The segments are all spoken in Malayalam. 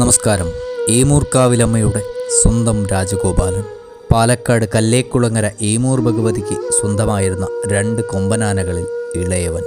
നമസ്കാരം. ഏമൂർക്കാവിലമ്മയുടെ സ്വന്തം രാജഗോപാലൻ. പാലക്കാട് കല്ലേക്കുളങ്ങര ഏമൂർ ഭഗവതിക്ക് സ്വന്തമായിരുന്ന രണ്ട് കൊമ്പനാനകളിൽ ഇളയവൻ.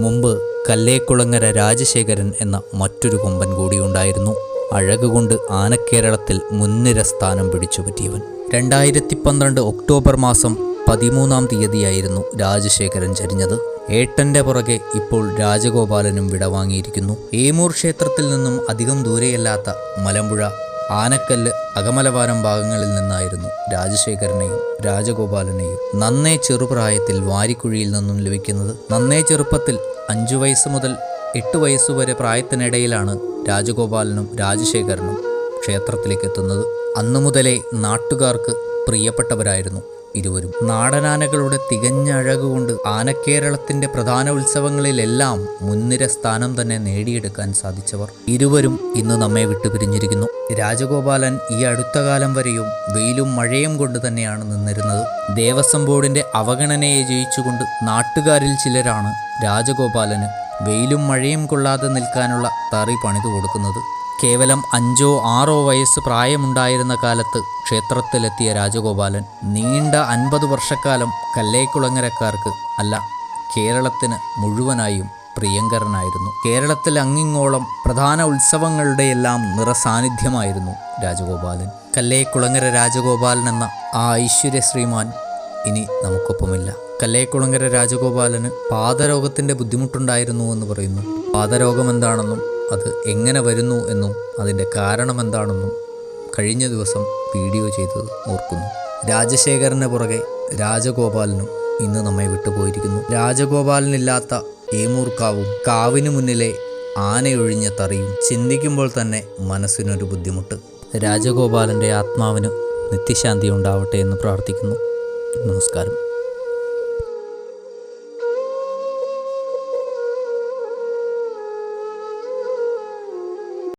മുമ്പ് കല്ലേക്കുളങ്ങര രാജശേഖരൻ എന്ന മറ്റൊരു കൊമ്പൻ കൂടിയുണ്ടായിരുന്നു. അഴകുകൊണ്ട് ആനക്കേരളത്തിൽ മുൻനിര സ്ഥാനം പിടിച്ചുപറ്റിയവൻ. രണ്ടായിരത്തി പന്ത്രണ്ട് ഒക്ടോബർ മാസം പതിമൂന്നാം തീയതിയായിരുന്നു രാജശേഖരൻ ചരിഞ്ഞത്. ഏട്ടന്റെ പുറകെ ഇപ്പോൾ രാജഗോപാലനും വിടവാങ്ങിയിരിക്കുന്നു ഏമൂർ ക്ഷേത്രത്തിൽ നിന്നും അധികം ദൂരെയല്ലാത്ത മലമ്പുഴ ആനക്കല്ല് അകമലവാരം ഭാഗങ്ങളിൽ നിന്നായിരുന്നു രാജശേഖരനെയും രാജഗോപാലനെയും. നന്നേ ചെറുപ്രായത്തിൽ വാരിക്കുഴിയിൽ നിന്നും ലഭിക്കുന്നത് നന്നേ ചെറുപ്പത്തിൽ അഞ്ചു വയസ്സ് മുതൽ എട്ട് വയസ്സുവരെ പ്രായത്തിനിടയിലാണ് രാജഗോപാലനും രാജശേഖരനും ക്ഷേത്രത്തിലേക്ക് എത്തുന്നത്. അന്നു മുതലേ നാട്ടുകാർക്ക് പ്രിയപ്പെട്ടവരായിരുന്നു. ഇരുവരും നാടനാനകളുടെ തികഞ്ഞ അഴകുകൊണ്ട് ആനക്കേരളത്തിന്റെ പ്രധാന ഉത്സവങ്ങളിലെല്ലാം മുൻനിര സ്ഥാനം തന്നെ നേടിയെടുക്കാൻ സാധിച്ചവർ ഇരുവരും ഇന്ന് നമ്മെ വിട്ടുപിരിഞ്ഞിരിക്കുന്നു. രാജഗോപാലൻ ഈ അടുത്ത കാലം വരെയും വെയിലും മഴയും കൊണ്ട് തന്നെയാണ് നിന്നിരുന്നത്. ദേവസ്വം ബോർഡിന്റെ അവഗണനയെ ജയിച്ചുകൊണ്ട് നാട്ടുകാരിൽ ചിലരാണ് രാജഗോപാലന് വെയിലും മഴയും കൊള്ളാതെ നിൽക്കാനുള്ള തറി പണിതു കൊടുക്കുന്നത്. കേവലം അഞ്ചോ ആറോ വയസ്സ് പ്രായമുണ്ടായിരുന്ന കാലത്ത് ക്ഷേത്രത്തിലെത്തിയ രാജഗോപാലൻ നീണ്ട അൻപത് വർഷക്കാലം കല്ലേക്കുളങ്ങരക്കാർക്ക് അല്ല കേരളത്തിന് മുഴുവനായും പ്രിയങ്കരനായിരുന്നു. കേരളത്തിൽ അങ്ങിങ്ങോളം പ്രധാന ഉത്സവങ്ങളുടെയെല്ലാം നിറസാന്നിധ്യമായിരുന്നു രാജഗോപാലൻ. കല്ലേക്കുളങ്ങര രാജഗോപാലൻ എന്ന ആ ഐശ്വര്യ ശ്രീമാൻ ഇനി നമുക്കൊപ്പമില്ല. കല്ലേക്കുളങ്ങര രാജഗോപാലന് പാദരോഗത്തിന്റെ ബുദ്ധിമുട്ടുണ്ടായിരുന്നു എന്ന് പറയുന്നു. പാദരോഗം എന്താണെന്നും അത് എങ്ങനെ വരുന്നു എന്നും അതിന്റെ കാരണം എന്താണെന്നും കഴിഞ്ഞ ദിവസം വീഡിയോ ചെയ്തത് ഓർക്കുന്നു. രാജശേഖരന് പുറകെ രാജഗോപാലനും ഇന്ന് നമ്മെ വിട്ടുപോയിരിക്കുന്നു. രാജഗോപാലനില്ലാത്ത ഏമൂർക്കാവും കാവിനു മുന്നിലെ ആനയൊഴിഞ്ഞ തറിയും ചിന്തിക്കുമ്പോൾ തന്നെ മനസ്സിനൊരു ബുദ്ധിമുട്ട്. രാജഗോപാലന്റെ ആത്മാവിന് നിത്യശാന്തി ഉണ്ടാവട്ടെ എന്ന് പ്രാർത്ഥിക്കുന്നു. നമസ്കാരം.